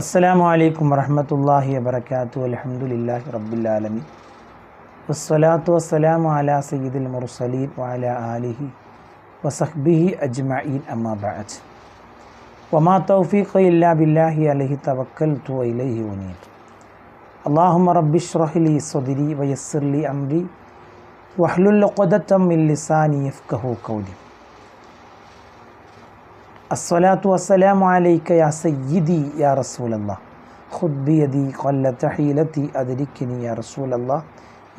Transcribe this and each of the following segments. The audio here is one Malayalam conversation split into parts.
അസ്സലാമു അലൈക്കും വറഹമത്തല്ലാഹി വബർക്കാത്തു അലഹമുല്ലാഹി റബ്ബുലാലമി വസ്സലാത്തു വസ്സലാമു അല സയ്യിദുൽ മുർസലീൻ വാല ആലിഹി വസഹ്ബിഹി അജ്മഈൻ അമ്മാബാജ് വമാ തൗഫീഖ് ഇല്ലാ ബില്ലാഹി അലഹി തവക്കൽ തു ഇലൈഹി ഉനീത് അള്ളാഹുമ റബ്ബിഷ്റഹ്ലി സ്വദിരി വയസ്സിർലി അംരി വഹ്ലുൽ ഖുദത്തം മിൽ ലിസാനി യഫ്ഖഹു ഖൗലി. അസ്വലാത്തു വസ്സലാം ആലൈക്ക യാ സയ്യിദി യാ റസൂലല്ലാ. ഖുദ്ബിയതി കൊല്ല തഹീലത്തി അതിരിക്കിനി യാ റസൂലല്ലാ.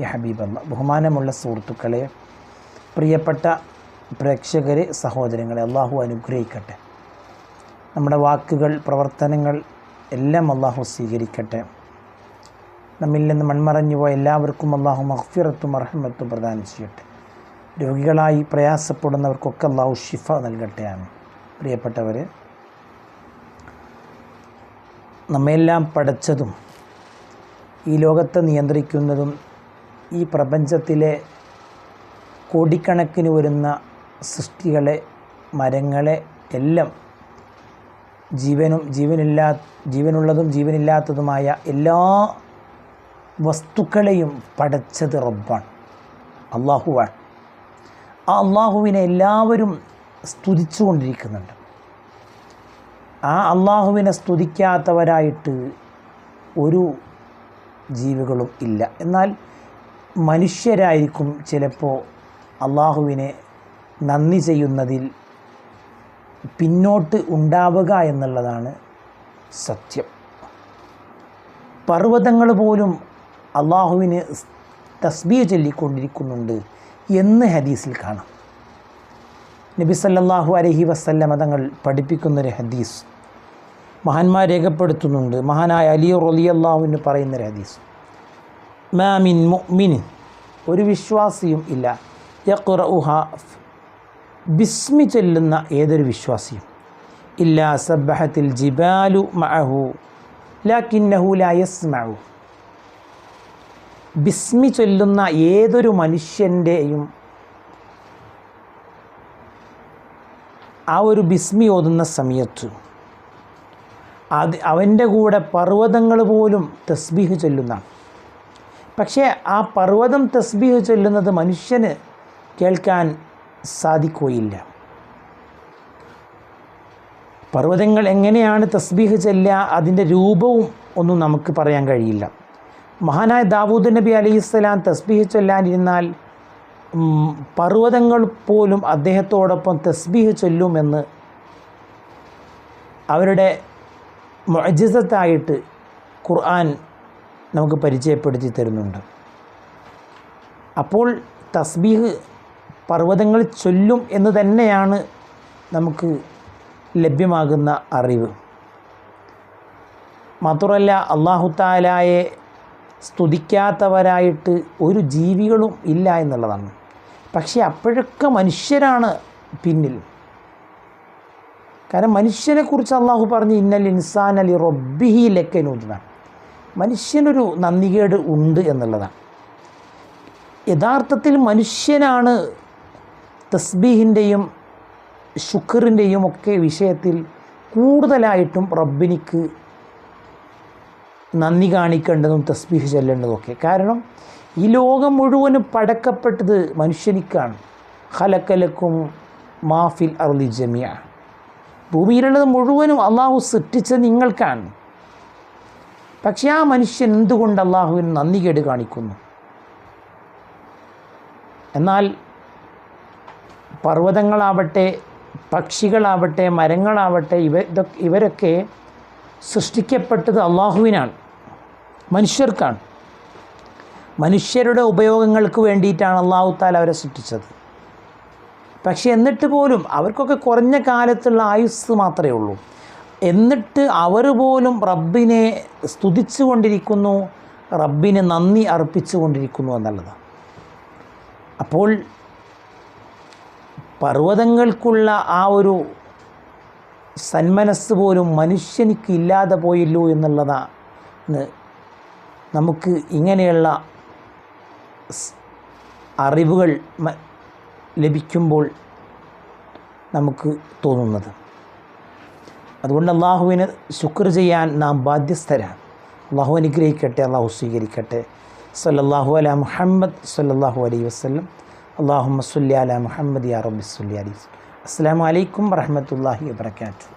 യാ ഹബീബല്ല. ബഹുമാനമുള്ള സുഹൃത്തുക്കളെ പ്രിയപ്പെട്ട പ്രേക്ഷകരെ സഹോദരങ്ങളെ അള്ളാഹു അനുഗ്രഹിക്കട്ടെ. നമ്മുടെ വാക്കുകൾ പ്രവർത്തനങ്ങൾ എല്ലാം അള്ളാഹു സ്വീകരിക്കട്ടെ. നമ്മിൽ നിന്ന് മൺമറഞ്ഞു പോയ എല്ലാവർക്കും അള്ളാഹു മഹ്ഫിറത്തും അർഹമത്തും പ്രദാനം ചെയ്യട്ടെ. രോഗികളായി പ്രയാസപ്പെടുന്നവർക്കൊക്കെ അള്ളാഹു ഷിഫ നൽകട്ടെയാണ് ആണ് പ്രിയപ്പെട്ടവർ നമ്മയെല്ലാം പഠിച്ചതും ഈ ലോകത്തെ നിയന്ത്രിക്കുന്നതും ഈ പ്രപഞ്ചത്തിലെ കോടിക്കണക്കിന് വരുന്ന സൃഷ്ടികളെ മരങ്ങളെ എല്ലാം ജീവനും ജീവനില്ലാ ജീവനുള്ളതും ജീവനില്ലാത്തതുമായ എല്ലാ വസ്തുക്കളെയും പടച്ചത് റബ്ബാണ്. അള്ളാഹുവാണ് ആ അള്ളാഹുവിനെ എല്ലാവരും സ്തുതിച്ചുകൊണ്ടിരിക്കുന്നുണ്ട്. ആ അള്ളാഹുവിനെ സ്തുതിക്കാത്തവരായിട്ട് ഒരു ജീവികളും ഇല്ല. എന്നാൽ മനുഷ്യരായിരിക്കും ചിലപ്പോൾ അള്ളാഹുവിനെ നന്ദി ചെയ്യുന്നതിൽ പിന്നോട്ട് ഉണ്ടാവുക എന്നുള്ളതാണ് സത്യം. പർവതങ്ങൾ പോലും അള്ളാഹുവിന് തസ്ബീ ചൊല്ലിക്കൊണ്ടിരിക്കുന്നുണ്ട് എന്ന് ഹദീസിൽ കാണാം. നബി അലഹി വസല്ലമ തങ്ങൾ പഠിപ്പിക്കുന്നൊരു ഹദീസ്. മഹാന്മാർ രേഖപ്പെടുത്തുന്നുണ്ട്. മഹാനായ അലി റലിയല്ലാഹുവിന് പറയുന്നൊരു ഹദീസ്. മാമിൻ മുഅ്മിൻ ഒരു വിശ്വാസിയും ഇല്ല. ബിസ്മി ചൊല്ലുന്ന ഏതൊരു വിശ്വാസിയും. ഇല്ലാ സബ്ബഹത്തിൽ ജിബാലു മഅഹു. ലാക്കിന്നഹു ലാ യസ്മഉ. ബിസ്മി ചൊല്ലുന്ന ഏതൊരു മനുഷ്യന്റെയും ആ ഒരു ബിസ്മി ഓതുന്ന സമയത്ത് അത് അവന്റെ കൂടെ പർവതങ്ങൾ പോലും തസ്ബീഹ് ചൊല്ലുന്ന. പക്ഷേ ആ പർവതം തസ്ബീഹ് ചൊല്ലുന്നത് മനുഷ്യന് കേൾക്കാൻ സാധിക്കുകയില്ല. പർവതങ്ങൾ എങ്ങനെയാണ് തസ്ബീഹ് ചെല്ലുക അതിന്റെ രൂപവും ഒന്നും നമുക്ക് പറയാൻ കഴിയില്ല. മഹാനായ ദാവൂദ് നബി അലൈഹിസ്സലാം തസ്ബീഹ് ചൊല്ലാനിരുന്നാൽ പർവതങ്ങൾ പോലും അദ്ദേഹത്തോടൊപ്പം തസ്ബീഹ് ചൊല്ലുമെന്ന് അവരുടെ മജിസത്തായിട്ട് ഖുർആൻ നമുക്ക് പരിചയപ്പെടുത്തി തരുന്നുണ്ട്. അപ്പോൾ തസ്ബീഹ് പർവതങ്ങൾ ചൊല്ലും എന്ന് തന്നെയാണ് നമുക്ക് ലഭ്യമാകുന്ന അറിവ്. മാത്രമല്ല അള്ളാഹു താലായെ സ്തുതിക്കാത്തവരായിട്ട് ഒരു ജീവികളും ഇല്ല എന്നുള്ളതാണ്. പക്ഷേ അപ്പോഴൊക്കെ മനുഷ്യരാണ് പിന്നിൽ. കാരണം മനുഷ്യനെക്കുറിച്ച് അള്ളാഹു പറഞ്ഞ് ഇന്നൽ ഇൻസാൻ അലി റബ്ബിഹി ലക്കനൂന്നാണ് മനുഷ്യനൊരു നന്ദികേട് ഉണ്ട് എന്നുള്ളതാണ്. യഥാർത്ഥത്തിൽ മനുഷ്യനാണ് തസ്ബീഹിന്റെയും ശുക്റിന്റെയും ഒക്കെ വിഷയത്തിൽ കൂടുതലായിട്ടും റബ്ബിനിക്ക് നന്ദി കാണിക്കേണ്ടതും തസ്ബീഹ് ചെല്ലേണ്ടതുമൊക്കെ. കാരണം ഈ ലോകം മുഴുവനും പടക്കപ്പെട്ടത് മനുഷ്യനിക്കാണ്. ഹലക്കലക്കും മാഫിൽ അർലി ജമിയ ഭൂമിയിലുള്ളത് മുഴുവനും അള്ളാഹു സൃഷ്ടിച്ചത് നിങ്ങൾക്കാണ്. പക്ഷേ ആ മനുഷ്യൻ എന്തുകൊണ്ട് അള്ളാഹുവിന് നന്ദി കേട് കാണിക്കുന്നു? എന്നാൽ പർവതങ്ങളാവട്ടെ പക്ഷികളാവട്ടെ മരങ്ങളാവട്ടെ ഇവ ഇതൊക്കെ ഇവരൊക്കെ സൃഷ്ടിക്കപ്പെട്ടത് അള്ളാഹുവിനാണ് മനുഷ്യർക്കാണ്. മനുഷ്യരുടെ ഉപയോഗങ്ങൾക്ക് വേണ്ടിയിട്ടാണ് അള്ളാഹു അവരെ സൃഷ്ടിച്ചത്. പക്ഷെ എന്നിട്ട് പോലും അവർക്കൊക്കെ കുറഞ്ഞ കാലത്തുള്ള ആയുസ് മാത്രമേ ഉള്ളൂ. എന്നിട്ട് അവർ പോലും റബ്ബിനെ സ്തുതിച്ചു കൊണ്ടിരിക്കുന്നു റബ്ബിന് നന്ദി അർപ്പിച്ചു കൊണ്ടിരിക്കുന്നു എന്നുള്ളതാണ്. അപ്പോൾ പർവതങ്ങൾക്കുള്ള ആ ഒരു സന്മനസ് പോലും മനുഷ്യനിക്ക് ഇല്ലാതെ പോയല്ലോ എന്നുള്ളതാണ് നമുക്ക് ഇങ്ങനെയുള്ള അറിവുകൾ ലഭിക്കുമ്പോൾ നമുക്ക് തോന്നുന്നത്. അതുകൊണ്ട് അള്ളാഹുവിന് ശുക്ർ ചെയ്യാൻ നാം ബാധ്യസ്ഥരാണ്. അള്ളാഹു അനുഗ്രഹിക്കട്ടെ അള്ളാഹു സ്വീകരിക്കട്ടെ. സല്ലാഹു അല മുഹമ്മദ് സല്ലാഹു അലൈ വസ്ലം അള്ളാഹു സുല്ലി അല മുഹമ്മദ് യാ റബ്ബി സുല്ലി അസ്സാം വലൈക്കും വറഹമത്തല്ലാഹി വാബർക്കാത്തു